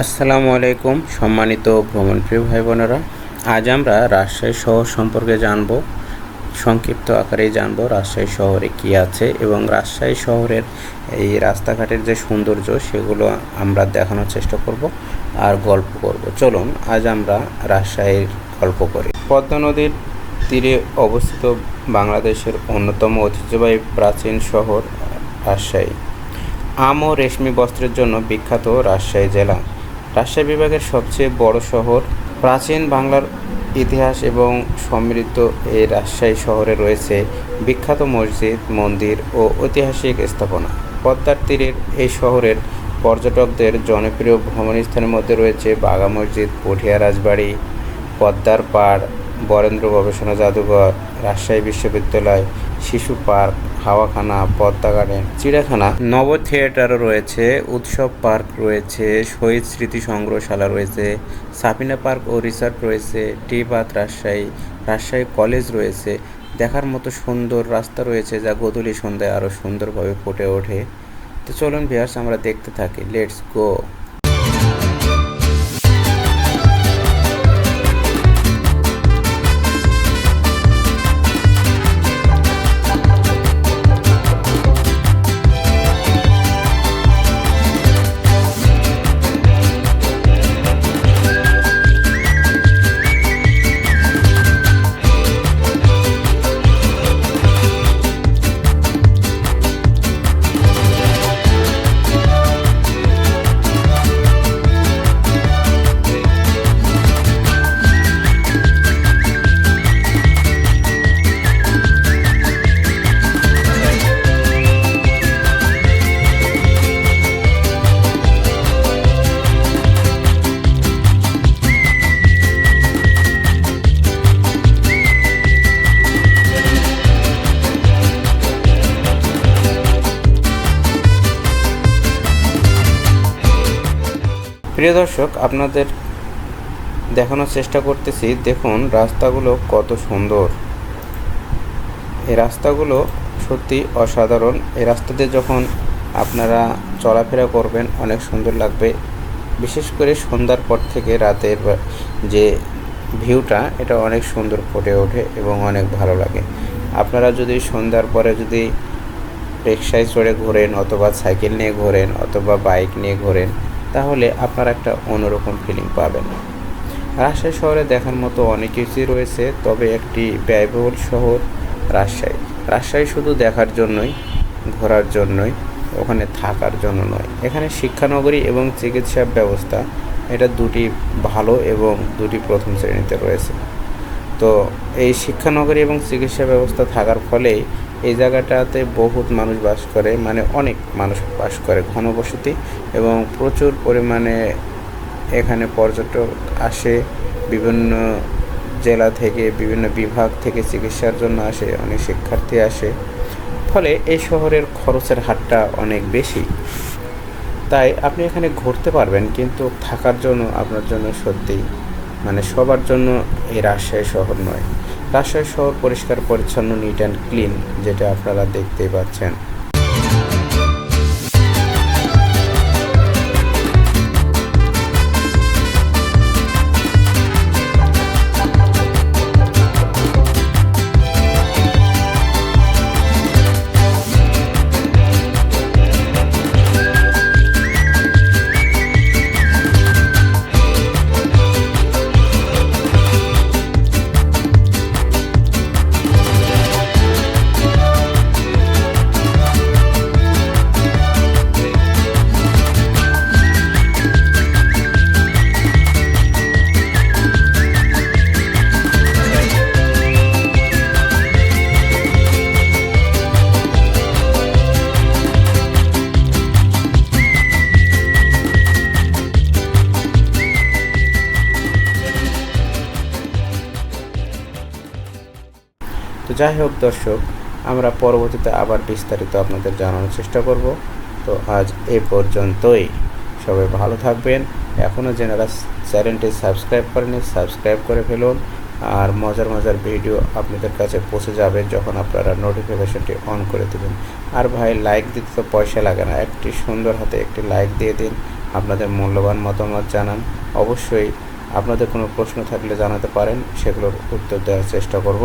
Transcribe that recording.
আসসালামু আলাইকুম, সম্মানিত ভ্রমণপ্রিয় ভাই বোনেরা আজ আমরা রাজশাহী শহর সম্পর্কে জানব, সংক্ষিপ্ত আকারেই জানব রাজশাহী শহরে কি আছে এবং রাজশাহী শহরের এই রাস্তাঘাটের যে সৌন্দর্য, সেগুলো আমরা দেখানোর চেষ্টা করব আর গল্প করব। চলুন, আজ আমরা রাজশাহীর গল্প করি। পদ্মা নদীর তীরে অবস্থিত বাংলাদেশের অন্যতম ঐতিহ্যবাহী প্রাচীন শহর রাজশাহী। আম ও রেশমি বস্ত্রের জন্য বিখ্যাত রাজশাহী জেলা। রাজশাহী বিভাগের সবচেয়ে বড় শহর, প্রাচীন বাংলার ইতিহাস এবং সমৃদ্ধ এই রাজশাহী শহরে রয়েছে বিখ্যাত মসজিদ, মন্দির ও ঐতিহাসিক স্থাপনা। পদ্মার তীরের এই শহরের পর্যটকদের জনপ্রিয় ভ্রমণ স্থানের মধ্যে রয়েছে বাঘা মসজিদ, পটিয়া রাজবাড়ি, পদ্মার পাড় বরেন্দ্র গবেষণা জাদুঘর, রাজশাহী বিশ্ববিদ্যালয়, শিশু পার্ক, হাওয়াখানা, পদ্মা গার্ডেন, চিড়িয়াখানা। নব থিয়েটারও রয়েছে, উৎসব পার্ক রয়েছে, শহীদ স্মৃতি সংগ্রহশালা রয়েছে সাপিনা পার্ক ও রিসর্ট রয়েছে, টি বাত রাজশাহী রাজশাহী কলেজ রয়েছে। দেখার মতো সুন্দর রাস্তা রয়েছে যা গোধূলি সন্ধ্যায় আরও সুন্দরভাবে ফুটে ওঠে। তো চলুন ভিয়ার্স আমরা দেখতে থাকি। লেটস গো প্রিয় দর্শক, আপনাদের দেখানোর চেষ্টা করতেছি, দেখুন রাস্তাগুলো কত সুন্দর। এই রাস্তাগুলো সত্যি অসাধারণ। এই রাস্তা দিয়ে যখন আপনারা চলাফেরা করবেন, অনেক সুন্দর লাগবে। বিশেষ করে সন্ধ্যার পর থেকে রাতের যে ভিউটা, এটা অনেক সুন্দর ফুটে ওঠে এবং অনেক ভালো লাগে। আপনারা যদি সন্ধ্যার পরে যদি রিক্সায় চড়ে ঘোরেন অথবা সাইকেল নিয়ে ঘোরেন অথবা বাইক নিয়ে ঘোরেন তাহলে আপনারা একটা অন্যরকম ফিলিং পাবেন। রাজশাহী শহরে দেখার মতো অনেক কিছুই রয়েছে, তবে একটি ব্যয়বহুল শহর রাজশাহী। রাজশাহী শুধু দেখার জন্যই, ঘোরার জন্যই, ওখানে থাকার জন্য নয়। এখানে শিক্ষানগরী এবং চিকিৎসা ব্যবস্থা, এটা দুটি ভালো এবং দুটি প্রথম শ্রেণীতে রয়েছে। তো এই শিক্ষানগরী এবং চিকিৎসা ব্যবস্থা থাকার ফলেই এই জায়গাটাতে বহুত মানুষ বাস করে মানে অনেক মানুষ বাস করে ঘনবসতি এবং প্রচুর পরিমাণে এখানে পর্যটক আসে, বিভিন্ন জেলা থেকে, বিভিন্ন বিভাগ থেকে চিকিৎসার জন্য আসে, অনেক শিক্ষার্থী আসে। ফলে এই শহরের খরচের হারটা অনেক বেশি। তাই আপনি এখানে ঘুরতে পারবেন, কিন্তু থাকার জন্য আপনার জন্য সত্যি মানে সবার জন্য এই রাজশাহী শহর নয়। রাজশাহী শহর পরিষ্কার পরিচ্ছন্ন নিট অ্যান্ড ক্লিন যেটা আপনারা দেখতেই পাচ্ছেন। যাই হোক দর্শক, আমরা পরবর্তীতে আবার বিস্তারিত আপনাদের জানানোর চেষ্টা করব। তো আজ এ পর্যন্তই। সবাই ভালো থাকবেন। এখনও যারা চ্যানেলটি সাবস্ক্রাইব করেনি সাবস্ক্রাইব করে ফেলুন। আর মজার মজার ভিডিও আপনাদের কাছে পৌঁছে যাবে যখন আপনারা নোটিফিকেশনটি অন করে দেবেন। আর ভাই লাইক দিতে তো পয়সা লাগে না। একটি সুন্দর হাতে একটি লাইক দিয়ে দিন। আপনাদের মূল্যবান মতামত জানান। অবশ্যই আপনাদের কোনো প্রশ্ন থাকলে জানাতে পারেন, সেগুলোর উত্তর দেওয়ার চেষ্টা করব।